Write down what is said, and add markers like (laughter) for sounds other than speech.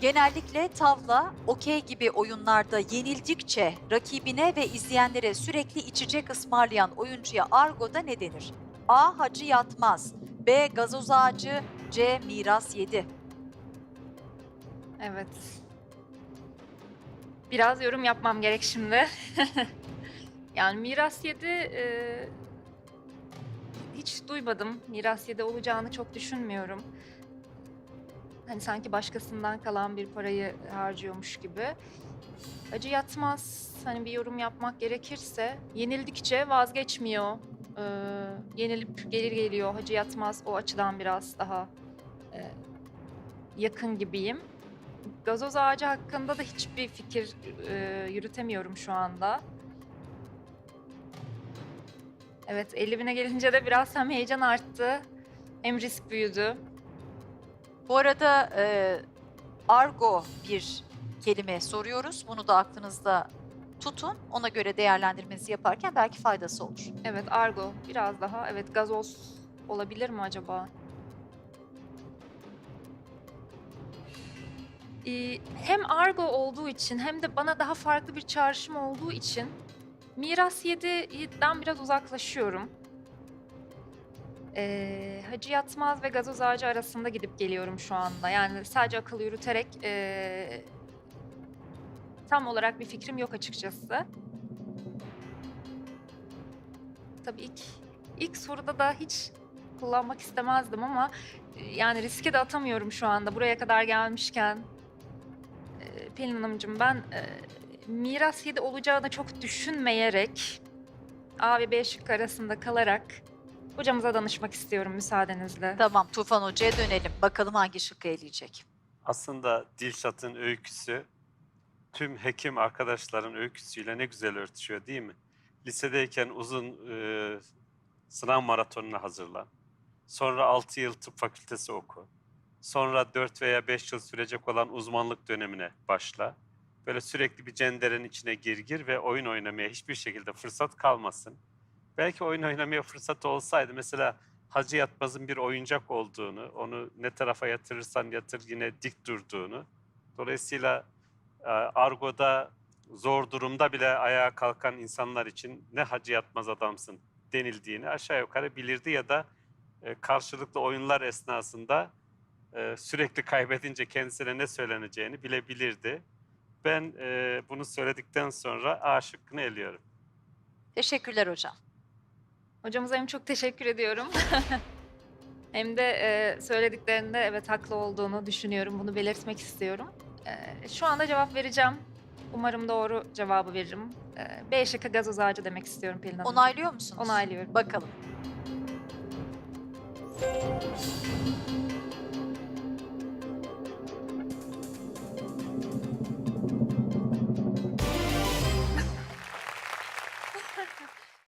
Genellikle tavla, okey gibi oyunlarda yenildikçe rakibine ve izleyenlere sürekli içecek ısmarlayan oyuncuya argoda ne denir? A. Hacı yatmaz. B. Gazoz ağacı. C. Miras yedi. Evet. Biraz yorum yapmam gerek şimdi. (laughs) yani Miras 7 e, hiç duymadım. Miras 7 olacağını çok düşünmüyorum. Hani sanki başkasından kalan bir parayı harcıyormuş gibi. Acı yatmaz. Hani bir yorum yapmak gerekirse yenildikçe vazgeçmiyor. Ee, yenilip gelir geliyor. Hacı yatmaz o açıdan biraz daha e, yakın gibiyim. Gazoz ağacı hakkında da hiçbir fikir e, yürütemiyorum şu anda. Evet 50 bine gelince de biraz hem heyecan arttı hem risk büyüdü. Bu arada e, argo bir kelime soruyoruz. Bunu da aklınızda tutun. Ona göre değerlendirmenizi yaparken belki faydası olur. Evet argo biraz daha evet gazoz olabilir mi acaba? Hem argo olduğu için hem de bana daha farklı bir çağrışım olduğu için Miras 7'den biraz uzaklaşıyorum. Ee, Hacı Yatmaz ve Gazoz Ağacı arasında gidip geliyorum şu anda. Yani sadece akıl yürüterek ee, tam olarak bir fikrim yok açıkçası. Tabii ilk, ilk soruda da hiç kullanmak istemezdim ama yani riske de atamıyorum şu anda buraya kadar gelmişken. Ee, Pelin Hanımcığım ben e, miras 7 olacağını çok düşünmeyerek A ve B şıkkı arasında kalarak hocamıza danışmak istiyorum müsaadenizle. Tamam Tufan Hoca'ya dönelim. Bakalım hangi şıkkı eleyecek. Aslında Dilşat'ın öyküsü tüm hekim arkadaşların öyküsüyle ne güzel örtüşüyor değil mi? Lisedeyken uzun e, sınav maratonuna hazırlan. Sonra 6 yıl tıp fakültesi oku. Sonra 4 veya 5 yıl sürecek olan uzmanlık dönemine başla. Böyle sürekli bir cenderenin içine gir gir ve oyun oynamaya hiçbir şekilde fırsat kalmasın. Belki oyun oynamaya fırsat olsaydı mesela Hacı Yatmaz'ın bir oyuncak olduğunu, onu ne tarafa yatırırsan yatır yine dik durduğunu. Dolayısıyla e, argoda zor durumda bile ayağa kalkan insanlar için ne Hacı Yatmaz adamsın denildiğini aşağı yukarı bilirdi ya da e, karşılıklı oyunlar esnasında e, sürekli kaybedince kendisine ne söyleneceğini bilebilirdi. Ben bunu söyledikten sonra A şıkkını eliyorum. Teşekkürler hocam. Hocamıza hem çok teşekkür ediyorum. (laughs) hem de e, söylediklerinde evet haklı olduğunu düşünüyorum. Bunu belirtmek istiyorum. E, şu anda cevap vereceğim. Umarım doğru cevabı veririm. E, B şıkkı gazoz ağacı demek istiyorum Pelin Hanım. Onaylıyor musunuz? Onaylıyorum. Bakalım.